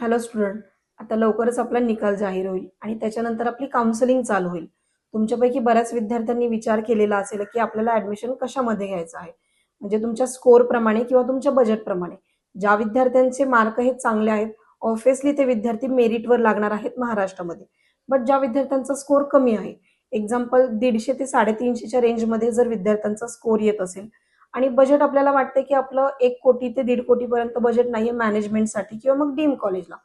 Hello student आता लवकरच आपला निकाल जाहीर होईल आणि त्याच्यानंतर आपली काउन्सिलिंग चालू होईल. तुमच्यापैकी बऱ्याच विद्यार्थ्यांनी विचार केलेला असेल की आपल्याला ऍडमिशन कशामध्ये घ्यायचं आहे? म्हणजे तुमच्या स्कोरप्रमाणे किंवा तुमच्या बजेटप्रमाणे ज्या विद्यार्थ्यांचे मार्क हे चांगले आहेत ऑब्व्हियसली ते विद्यार्थी मेरिटवर लागणार आहेत महाराष्ट्रामध्ये. बट ज्या विद्यार्थ्यांचा स्कोर कमी आहे एक्झाम्पल दीडशे ते साडेतीनशेच्या रेंजमध्ये जर विद्यार्थ्यांचा स्कोर येत असेल आणि बजेट आपल्याला वाटते की आपलं एक कोटी ते दीड कोटीपर्यंत बजेट नाहीये मॅनेजमेंटसाठी किंवा मग डीम कॉलेजला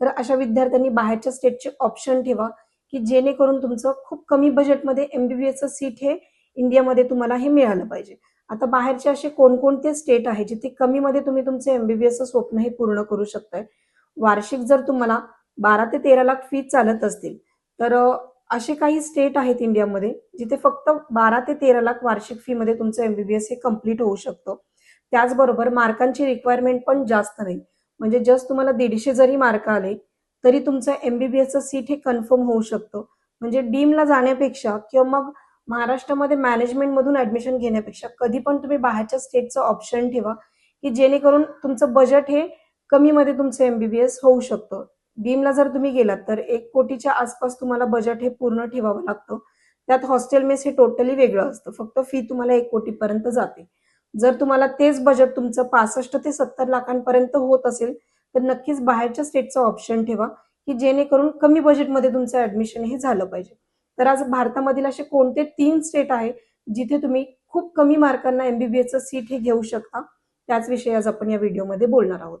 तर अशा विद्यार्थ्यांनी बाहेरच्या स्टेटचे ऑप्शन ठेवा की जेणेकरून तुमचं खूप कमी बजेटमध्ये एमबीबीएसचं सीट हे इंडियामध्ये तुम्हाला हे मिळालं पाहिजे. आता बाहेरचे असे कोणकोणते स्टेट आहे जिथे कमीमध्ये तुम्ही तुमचं एमबीबीएसचं स्वप्न हे पूर्ण करू शकताय? वार्षिक जर तुम्हाला बारा ते तेरा लाख फी चालत असतील तर असे काही स्टेट आहेत इंडियामध्ये जिथे फक्त बारा ते तेरा लाख वार्षिक फी मध्ये तुमचं एमबीबीएस हे कंप्लीट होऊ शकतं. त्याचबरोबर मार्कांची रिक्वायरमेंट पण जास्त नाही. म्हणजे जस्ट तुम्हाला दीडशे जरी मार्क आले तरी तुमचं एमबीबीएसचं सीट हे कन्फर्म होऊ शकतं. म्हणजे डीमला जाण्यापेक्षा किंवा मग महाराष्ट्रामध्ये मॅनेजमेंटमधून ऍडमिशन घेण्यापेक्षा कधी पण तुम्ही बाहेरच्या स्टेटचं ऑप्शन ठेवा की जेणेकरून तुमचं बजेट हे कमीमध्ये तुमचं एमबीबीएस होऊ शकतं. बीमला जर तुम्ही गेलात तर एक कोटीच्या आसपास तुम्हाला बजेट हे पूर्ण ठेवावं लागतं. त्यात हॉस्टेल मेस हे टोटली वेगळं असतं. फक्त फी तुम्हाला एक कोटीपर्यंत जाते. जर तुम्हाला तेच बजेट तुमचं पासष्ट ते सत्तर लाखांपर्यंत होत असेल तर नक्कीच बाहेरच्या स्टेटचं ऑप्शन ठेवा की जेणेकरून कमी बजेटमध्ये तुमचं ऍडमिशन हे झालं पाहिजे. तर आज भारतामधील असे कोणते तीन स्टेट आहे जिथे तुम्ही खूप कमी मार्कांना एमबीबीएसचं सीट हे घेऊ शकता? त्याच विषयी आज आपण या व्हिडिओमध्ये बोलणार आहोत.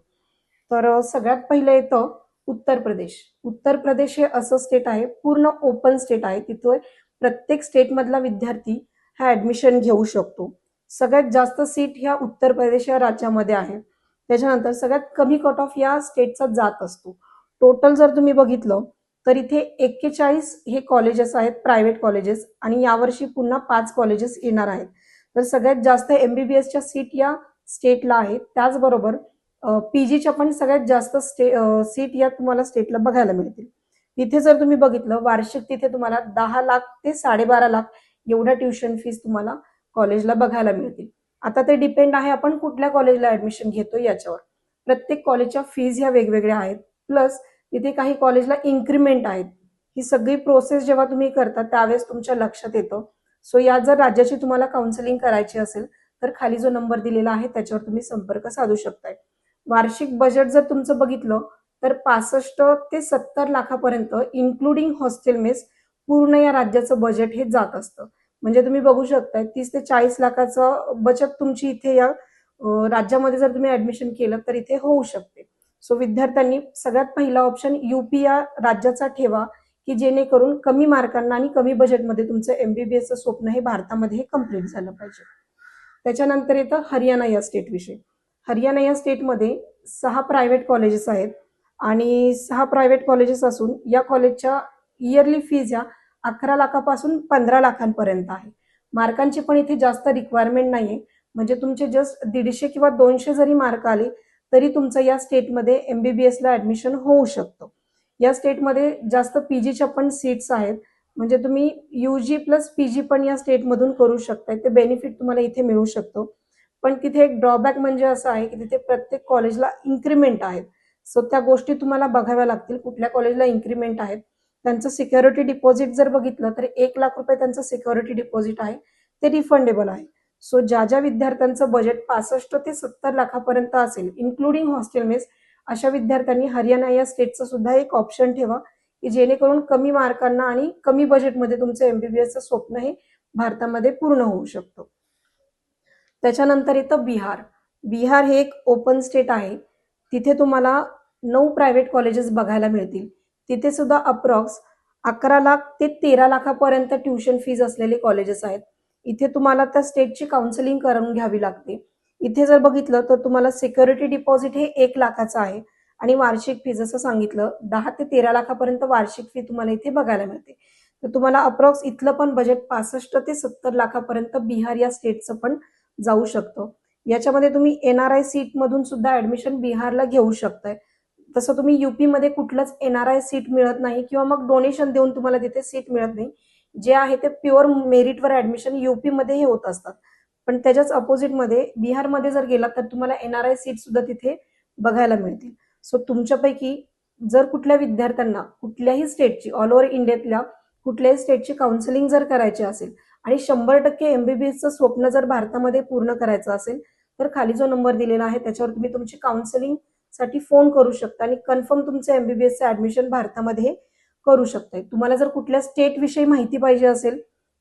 तर सगळ्यात पहिलं येतं उत्तर प्रदेश. उत्तर प्रदेश हे असं स्टेट आहे पूर्ण ओपन स्टेट आहे. तिथे प्रत्येक स्टेटमधला विद्यार्थी हा ऍडमिशन घेऊ शकतो. सगळ्यात जास्त सीट ह्या उत्तर प्रदेश या राज्यामध्ये आहे. त्याच्यानंतर सगळ्यात कमी कट ऑफ या स्टेटचा जात असतो. टोटल जर तुम्ही बघितलं तर इथे एक्केचाळीस हे कॉलेजेस आहेत प्रायव्हेट कॉलेजेस आणि यावर्षी पुन्हा पाच कॉलेजेस येणार आहेत. तर सगळ्यात जास्त एमबीबीएसच्या सीट या स्टेटला आहेत. त्याचबरोबर पीजीच्या पण सगळ्यात जास्त स्टे सीट या तुम्हाला स्टेटला बघायला मिळतील. तिथे जर तुम्ही बघितलं वार्षिक तिथे तुम्हाला दहा लाख ते साडेबारा लाख एवढ्या ट्युशन फीस तुम्हाला कॉलेजला बघायला मिळतील. आता ते डिपेंड आहे आपण कुठल्या कॉलेजला ऍडमिशन घेतो याच्यावर. प्रत्येक कॉलेजच्या फीज ह्या वेगवेगळ्या आहेत. प्लस तिथे काही कॉलेजला इन्क्रीमेंट आहेत. ही सगळी प्रोसेस जेव्हा तुम्ही करता त्यावेळेस तुमच्या लक्षात येतं. सो या जर राज्याची तुम्हाला काउन्सिलिंग करायची असेल तर खाली जो नंबर दिलेला आहे त्याच्यावर तुम्ही संपर्क साधू शकताय. वार्षिक बजेट जर तुमचं बघितलं तर पासष्ट ते सत्तर लाखापर्यंत इन्क्लुडिंग हॉस्टेल मेस पूर्ण या राज्याचं बजेट हे जात असतं. म्हणजे तुम्ही बघू शकताय तीस ते चाळीस लाखाचं बचत तुमची इथे या राज्यामध्ये जर तुम्ही ऍडमिशन केलं तर इथे होऊ शकते. सो विद्यार्थ्यांनी सगळ्यात पहिला ऑप्शन युपी या राज्याचा ठेवा की जेणेकरून कमी मार्कांना आणि कमी बजेटमध्ये तुमचं एमबीबीएसचं स्वप्न हे भारतामध्ये हे कंप्लीट झालं पाहिजे. त्याच्यानंतर येतं हरियाणा या स्टेट विषयी. हरियाणा या स्टेटमध्ये सहा प्रायव्हेट कॉलेजेस आहेत. आणि सहा प्रायव्हेट कॉलेजेस असून या कॉलेजच्या इयरली फीज या अकरा लाखापासून पंधरा लाखांपर्यंत आहे. मार्कांची पण इथे जास्त रिक्वायरमेंट नाहीये. म्हणजे तुमचे जस्ट दीडशे किंवा दोनशे जरी मार्क आले तरी तुमचं या स्टेटमध्ये एमबीबीएसला ऍडमिशन होऊ शकतं. या स्टेटमध्ये जास्त पीजीच्या पण सीट्स आहेत. म्हणजे तुम्ही युजी प्लस पीजी पण या स्टेटमधून करू शकताय. ते बेनिफिट तुम्हाला इथे मिळू शकतो. पण तिथे एक ड्रॉबॅक म्हणजे असं आहे की तिथे प्रत्येक कॉलेजला इन्क्रीमेंट आहेत. सो त्या गोष्टी तुम्हाला बघाव्या लागतील कुठल्या कॉलेजला इन्क्रीमेंट आहेत. त्यांचं सिक्युरिटी डिपॉझिट जर बघितलं तर एक लाख रुपये त्यांचं सिक्युरिटी डिपॉझिट आहे. ते रिफंडेबल आहे. सो ज्या ज्या विद्यार्थ्यांचं बजेट पासष्ट ते सत्तर लाखापर्यंत असेल इन्क्लुडिंग हॉस्टेल मेस अशा विद्यार्थ्यांनी हरियाणा या स्टेटचं सुद्धा एक ऑप्शन ठेवा की जेणेकरून कमी मार्कांना आणि कमी बजेटमध्ये तुमचं एमबीबीएसचं स्वप्न हे भारतामध्ये पूर्ण होऊ शकतं. त्याच्यानंतर येतं बिहार. बिहार हे एक ओपन स्टेट आहे. तिथे तुम्हाला नऊ प्रायव्हेट कॉलेजेस बघायला मिळतील. तिथे सुद्धा अप्रॉक्स अकरा लाख ते तेरा लाखापर्यंत ट्युशन फीज असलेले कॉलेजेस आहेत. इथे तुम्हाला त्या स्टेटची काउन्सिलिंग करून घ्यावी लागते. इथे जर बघितलं तर तुम्हाला सिक्युरिटी डिपॉझिट हे एक लाखाचं आहे. आणि वार्षिक फी जसं सांगितलं दहा ते तेरा लाखापर्यंत वार्षिक फी तुम्हाला इथे बघायला मिळते. तर तुम्हाला अप्रॉक्स इथलं पण बजेट पासष्ट ते सत्तर लाखापर्यंत बिहार या स्टेटचं पण जाऊ शकतो. याच्यामध्ये तुम्ही एनआरआय सीट मधून सुद्धा ऍडमिशन बिहारला घेऊ शकताय. तसं तुम्ही युपी मध्ये आर एनआरआय सीट मिळत नाही किंवा मग डोनेशन देऊन तुम्हाला तिथे सीट मिळत नाही. जे आहे ते प्युअर मेरिटवर ऍडमिशन युपीमध्ये हे होत असतात. पण त्याच्याच अपोजिटमध्ये बिहारमध्ये जर गेलात तर तुम्हाला एनआरआय सीट सुद्धा तिथे बघायला मिळतील. सो तुमच्यापैकी जर कुठल्या विद्यार्थ्यांना कुठल्याही स्टेटची ऑल ओव्हर इंडियातल्या कुठल्याही स्टेटची काउन्सिलिंग जर करायची असेल आणि शंभर टक्के एमबीबीएसचं स्वप्न जर भारतामध्ये पूर्ण करायचं असेल तर खाली जो नंबर दिलेला आहे त्याच्यावर तुम्ही तुमची काउन्सिलिंगसाठी फोन करू शकता आणि कन्फर्म तुमचं एमबीबीएसचं ऍडमिशन भारतामध्ये करू शकताय. तुम्हाला जर कुठल्या स्टेट विषयी माहिती पाहिजे असेल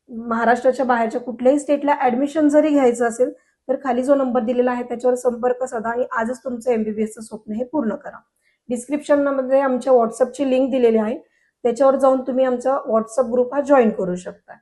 महाराष्ट्राच्या बाहेरच्या कुठल्याही स्टेटला ऍडमिशन जरी घ्यायचं असेल तर खाली जो नंबर दिलेला आहे त्याच्यावर संपर्क साधा आणि आजच तुमचं एमबीबीएसचं स्वप्न हे पूर्ण करा. डिस्क्रिप्शनमध्ये आमच्या व्हॉट्सअपची लिंक दिलेली आहे. त्याच्यावर जाऊन तुम्ही आमचा व्हॉट्सअप ग्रुप हा जॉईन करू शकता.